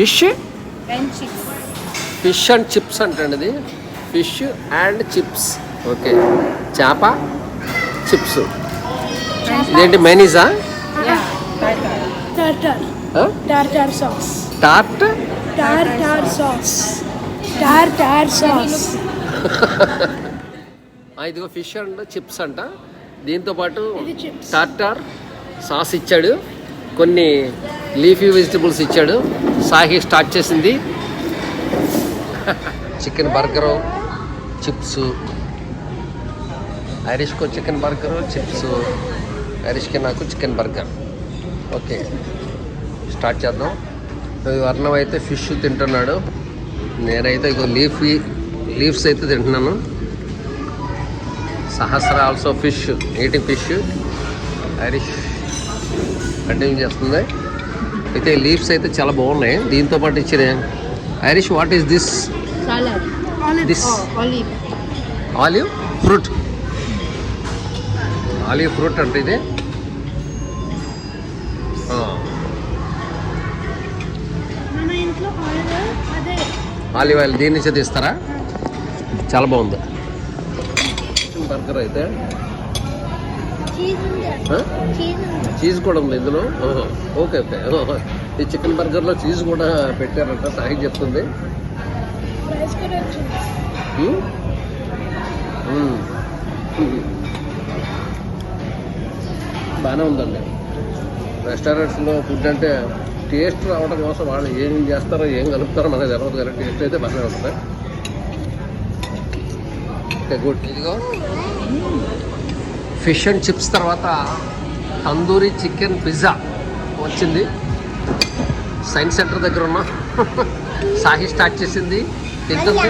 Fish. And chips fish and chips అంటండి ఇది. Fish and chips. Okay. చేప chips. ఇదేంటి. Tartar. Sauce. Tartar sauce. ఆ, ఇదిగో ఫిష్ అండ్ చిప్స్ అంట. దీంతో పాటు. టార్టార్ సాస్ ఇచ్చాడు. కొన్ని లీఫీ వెజిటబుల్స్ ఇచ్చాడు. సాహి స్టార్ట్ చేసింది. చికెన్ బర్గరు చిప్స్ ఐరిష్కో చికెన్ బర్గరు చిప్స్ ఐరిష్కి నాకు చికెన్ బర్గర్. ఓకే స్టార్ట్ చేద్దాం. వర్ణం అయితే ఫిష్ తింటున్నాడు. నేనైతే ఇగో లీఫీ లీవ్స్ అయితే తింటున్నాను. Sahasra also fish eating fish Irish continue చేస్తుంది. అయితే లీవ్స్ అయితే చాలా బాగున్నాయి. దీంతో పాటు ఇచ్చిన Irish what is this salad this olive olive fruit olive fruit అంటే ఇది. ఆ, మన ఇంట్లో ఆయిల్ అదే. ఆలివ్ ఆయిల్ దీని నుంచి తీస్తారా? చాలా బాగుంది. బర్గర్ అయితే. చీజ్ కూడా ఉంది ఇందులో. Okay okay. ఈ చికెన్ బర్గర్లో చీజ్ కూడా పెట్టారంట సాయి చెప్తుంది? మ్మ్. మ్మ్. బాగానే ఉందండి రెస్టారెంట్స్లో ఫుడ్ అంటే టేస్ట్ రావడం కోసం వాళ్ళు ఏం చేస్తారో ఏం కలుపుతారో మనకు తెలియదు కానీ టేస్ట్ అయితే బాగానే ఉంటుంది ఓకే గుడ్ ఇదిగో ఫిష్ అండ్ చిప్స్ తర్వాత తందూరి చికెన్ పిజ్జా వచ్చింది. సైన్స్ సెంటర్ దగ్గర ఉన్నా సాహి స్టార్ట్ చేసింది. తింటుంది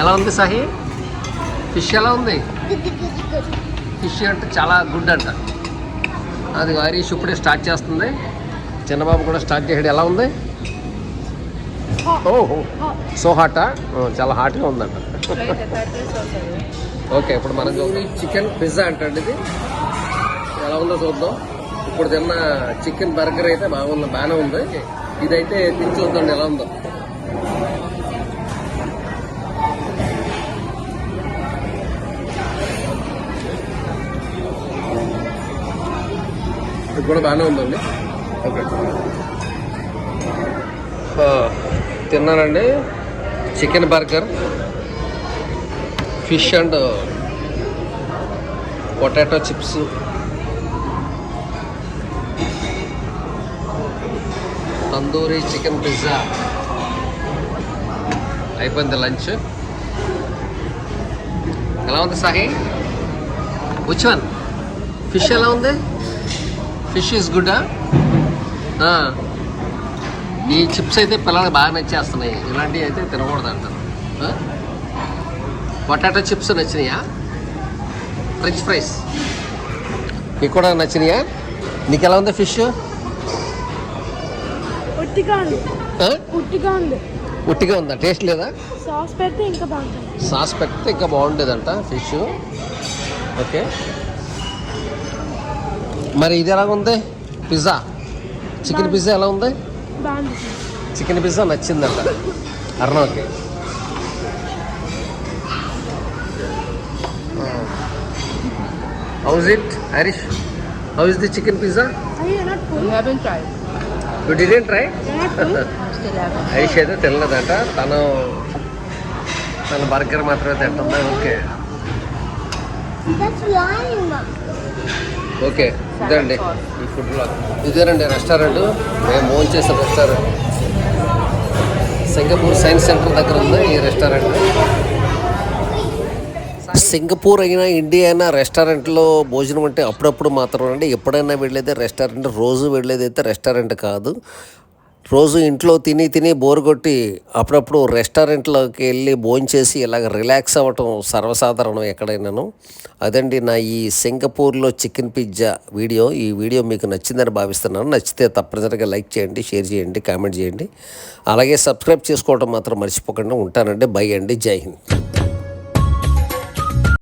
ఎలా ఉంది సాహి? ఫిష్ ఎలా ఉంది? ఫిష్ అంటే చాలా గుడ్ అంట. అది హరీష్ ఇప్పుడే స్టార్ట్ చేస్తుంది. చిన్నబాబు కూడా స్టార్ట్ చేసాడు. ఎలా ఉంది? ఓహో. సో హాటా? చాలా హాట్గా ఉందంట. ఓకే ఇప్పుడు మనకు చికెన్ పిజ్జా అంటండి ఇది. ఎలా ఉందో చూద్దాం. ఇప్పుడు తిన్న చికెన్ బర్గర్ అయితే బాగుంది బాగానే ఉంది. ఇదైతే తిని చూద్దాం ఎలా ఉందో. ఇది కూడా బాగానే ఉందండి. ఓకే. తిన్నానండి. Chicken burger. Fish and potato chips. Tandoori chicken pizza. అయిపోయింది లంచ్. ఎలా ఉంది సాహి? విచ్ వన్ ఫిష్ ఎలా ఉంది? ఫిష్ ఈజ్ గుడ్ ఈ చిప్స్ అయితే పిల్లలకి బాగా నచ్చేస్తున్నాయి. ఇలాంటివి అయితే తినకూడదు అంటారు. పొటాటో చిప్స్ నచ్చినాయా? ఫ్రెంచ్ ఫ్రైస్ మీకు కూడా నచ్చినాయా? నీకు ఎలా ఉంది ఫిష్? ఉట్టిగా ఉంది. టేస్ట్ లేదా? సాస్ పెడితే ఇంకా బాగుంటుంది. సాస్ పెడితే ఇంకా బాగుండేదంట ఫిష్. ఓకే. మరి ఇది ఎలా ఉంది? పిజ్జా. చికెన్ పిజ్జా ఎలా ఉంది? చికెన్ పిజ్జా నచ్చిందంట. అర్ణవ్కి how's it Harish how is the chicken pizza not We haven't tried. Full Still haven't. Harish అయితే తినలేదట. తను తన బర్గర్ మాత్రమే తింటుందా. ఓకే ఓకే ఇదండి. ఈ ఫుడ్ బ్లాగ్ ఇదేనండి రెస్టారెంట్ మేము ఓన్ చేసిన రెస్టారెంట్ సింగపూర్ సైన్స్ సెంటర్ దగ్గర ఉంది ఈ రెస్టారెంట్ సింగపూర్ అయినా ఇండియా అయినా రెస్టారెంట్లో భోజనం అంటే అప్పుడప్పుడు మాత్రం అండి. ఎప్పుడైనా వెళ్ళేదే రెస్టారెంట్ రోజు వెళ్ళేదైతే అయితే రెస్టారెంట్ కాదు. రోజు ఇంట్లో తిని తిని బోర్ కొట్టి అప్పుడప్పుడు రెస్టారెంట్లోకి వెళ్ళి భోంచేసి ఇలాగ రిలాక్స్ అవ్వటం సర్వసాధారణం ఎక్కడైనాను. అదండి నా ఈ సింగపూర్లో చికెన్ పిజ్జా వీడియో. ఈ వీడియో మీకు నచ్చిందని భావిస్తున్నాను. నచ్చితే తప్పనిసరిగా లైక్ చేయండి షేర్ చేయండి కామెంట్ చేయండి. అలాగే సబ్స్క్రైబ్ చేసుకోవడం మాత్రం మర్చిపోకుండా ఉంటానండి. బై అండి. జై హింద్.